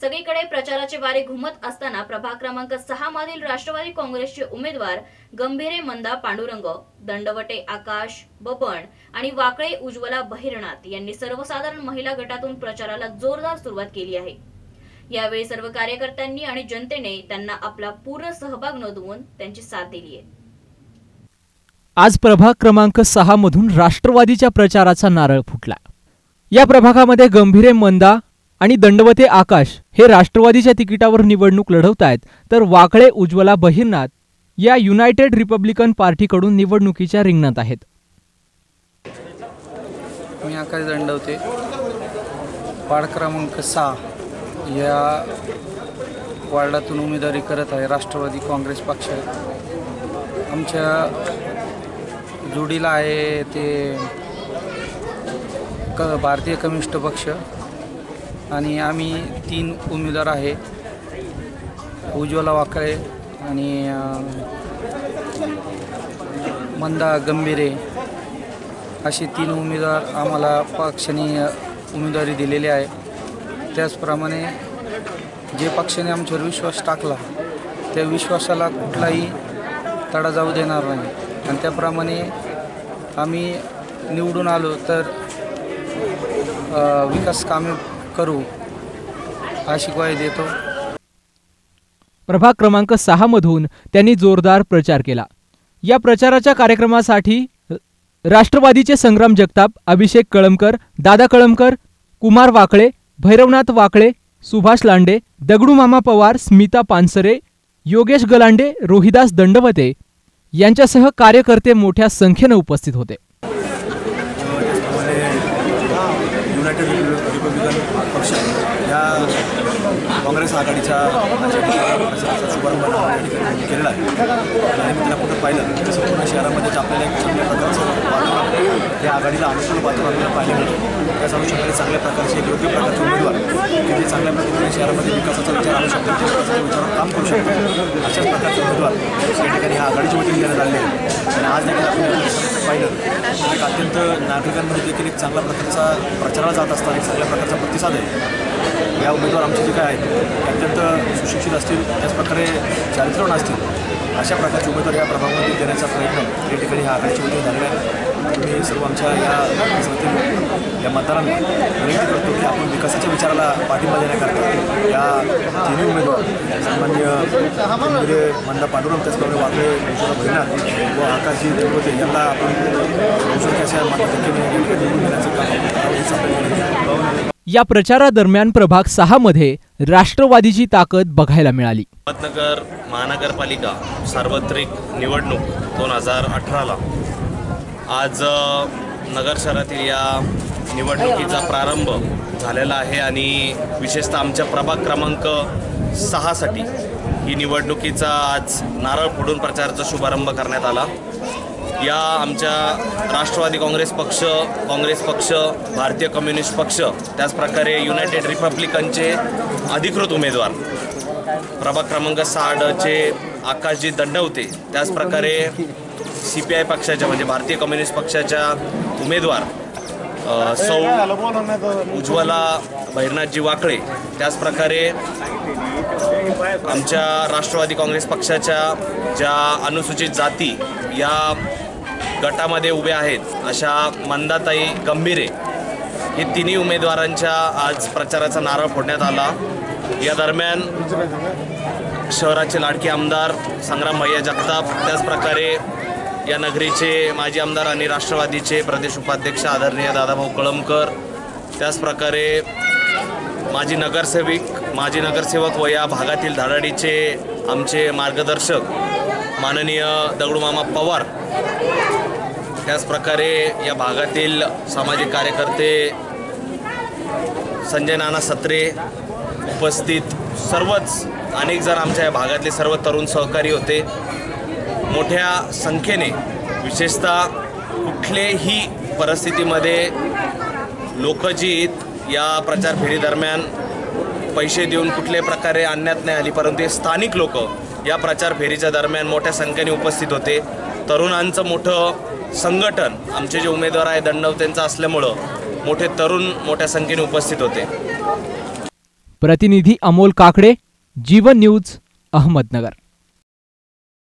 सगळीकडे प्रचाराचे वारे घुमत असताना प्रभाग क्रमांक सहा मधील राष्ट्रवादी काँग्रेसचे उमेदवार गंभीरे मंदा पांडुरंग दंडवटे आकाश बबन आणि वाकळे उज्ज्वला बहिरनाथ यांनी सर्वसाधारण महिला गटातून प्रचाराला जोरदार सुरुवात केली आहे. यावेळी सर्व कार्यकर्त्यांनी आणि जनतेने त्यांना आपला पूर्ण सहभाग नोंदवून त्यांची साथ दिली आहे. आज प्रभाग क्रमांक सहा मधून राष्ट्रवादीच्या प्रचाराचा नारळ फुटला. या प्रभागामध्ये गंभीरे मंदा आणि दंडवते आकाश हे राष्ट्रवादीच्या तिकिटावर निवडणूक लढवत आहेत तर वाकळे उज्ज्वला बहिरनाथ या युनायटेड रिपब्लिकन पार्टीकडून निवडणुकीच्या रिंगणात आहेत. मी आकाश दंडवते. वार्ड क्रमांक सहा या वार्डातून उमेदवारी करत आहे राष्ट्रवादी काँग्रेस पक्ष. आमच्या जोडीला आहे ते क भारतीय कम्युनिस्ट पक्ष. आणि आम्ही तीन उमेदवार आहे. उज्ज्वला वाकळे आणि मंदा गंभीरे. असे तीन उमेदवार आम्हाला पक्षाने उमेदवारी दिलेली आहे. त्याचप्रमाणे जे पक्षाने आमच्यावर विश्वास टाकला त्या विश्वासाला कुठलाही तडा जाऊ देणार नाही. आणि त्याप्रमाणे आम्ही निवडून आलो तर विकास कामे करू अशी ग्वाही देतो. प्रभाग क्रमांक सहा मधून त्यांनी जोरदार प्रचार केला. या प्रचाराच्या कार्यक्रमासाठी राष्ट्रवादीचे संग्राम जगताप अभिषेक कळमकर दादा कळमकर कुमार वाकळे भैरवनाथ वाकळे सुभाष लांडे दगडूमामा पवार स्मिता पानसरे योगेश गलांडे रोहिदास दंडवते यांच्यासह कार्यकर्ते मोठ्या संख्येनं उपस्थित होते. युनायटेड रिपब्लिकन पक्ष या काँग्रेस आघाडीच्या शुभारंभ केलेला आहे. आणि मी त्याला कुठं पाहिलं. तर संपूर्ण शहरामध्ये आपल्याला एक चांगल्या प्रकारचं वातावरण. या आघाडीला अनुकूल वातावरण आपल्याला पाहायला मिळतं त्याच अनुषंगाने चांगल्या प्रकारचे एक योग्य प्रकारचे उमेदवार की जे चांगल्या प्रकारे शहरामध्ये विकासाचा विचार आणू शकतात विचारावर काम करू शकतात अशाच प्रकारचे उमेदवार या ठिकाणी ह्या आघाडीच्या वतीने देण्यात आले आणि आज देखील आपण पाहिलं तर एक अत्यंत नागरिकांमध्ये देखील एक चांगल्या प्रकारचा प्रचाराला जात असताना एक चांगल्या प्रकारचा प्रतिसाद आहे. या उमेदवार आमचे जे काय आहेत ते अत्यंत सुशिक्षित असतील त्याचप्रकारे चारित्र्यवान असतील. अशा प्रकारचे उमेदवार या प्रभागामध्ये देण्याचा प्रयत्न या ठिकाणी ह्या आघाडीच्या वतीने झालेला आहे तुम्ही सर्व आमच्या या परिसरातील या मतदारांना विनंती करतो की आपण विकासाच्या विचाराला पाठिंबा देण्याकरता या तिन्ही उमेदवार सामान्य केंद्रीय मंदा पांडुरंग त्याचप्रमाणे वाकळे विश्वनाथ व आकाशजी देवते यांना आपण लोकसंख्याच्या माध्यमातून या निवडून देण्याचं काम या प्रचारादरम्यान प्रभाग सहा मध्ये राष्ट्रवादीची ताकद बघायला मिळाली. अहमदनगर महानगरपालिका सार्वत्रिक निवडणूक दोन हजार अठराला. आज नगर शहरातील या निवडणुकीचा प्रारंभ झालेला आहे आणि विशेषतः आमच्या प्रभाग क्रमांक सहासाठी ही निवडणुकीचा आज नारळ फोडून प्रचाराचा शुभारंभ करण्यात आला. या आमच्या राष्ट्रवादी काँग्रेस पक्ष काँग्रेस पक्ष भारतीय कम्युनिस्ट पक्ष त्याचप्रकारे युनायटेड रिपब्लिकनचे अधिकृत उमेदवार. प्रभाग क्रमांक साडचे आकाशजी दंडवते त्याचप्रकारे सी पी आय पक्षाच्या म्हणजे भारतीय कम्युनिस्ट पक्षाच्या उमेदवार सौ उज्ज्वला भैरनाथजी वाकळे. त्याचप्रकारे आमच्या राष्ट्रवादी काँग्रेस पक्षाच्या ज्या अनुसूचित जाती या गटामध्ये उभे आहेत अशा मंदाताई गंभीरे. हे तिन्ही उमेदवारांच्या आज प्रचाराचा नारळ फोडण्यात आला. या दरम्यान शहराचे लाडके आमदार संग्राम भैया जगताप त्याचप्रकारे या नगरीचे माजी आमदार आणि राष्ट्रवादीचे प्रदेश उपाध्यक्ष आदरणीय दादाभाऊ कळमकर त्याचप्रकारे माजी नगरसेविक माजी नगरसेवक व या भागातील धाडाडीचे आमचे मार्गदर्शक माननीय दगडूमामा पवार त्याचप्रकारे या भागातील सामाजिक कार्यकर्ते संजय नाना सत्रे उपस्थित सर्वच अनेक जण आमच्या या भागातले सर्व तरुण सहकारी होते. मोठ्या संख्येने विशेषतः कुठलेही परिस्थितीमध्ये लोकजीत या प्रचार फेरीदरम्यान पैसे देऊन कुठल्याही प्रकारे आणण्यात नाही आली परंतु स्थानिक लोक या प्रचार फेरीच्या दरम्यान मोठ्या संख्येने उपस्थित होते. तरुणांचं मोठं संघटन आमचे जे उमेदवार आहे दंडवतेंचं असल्यामुळं मोठे तरुण मोठ्या संख्येने उपस्थित होते. प्रतिनिधी अमोल काकडे जीवन न्यूज अहमदनगर.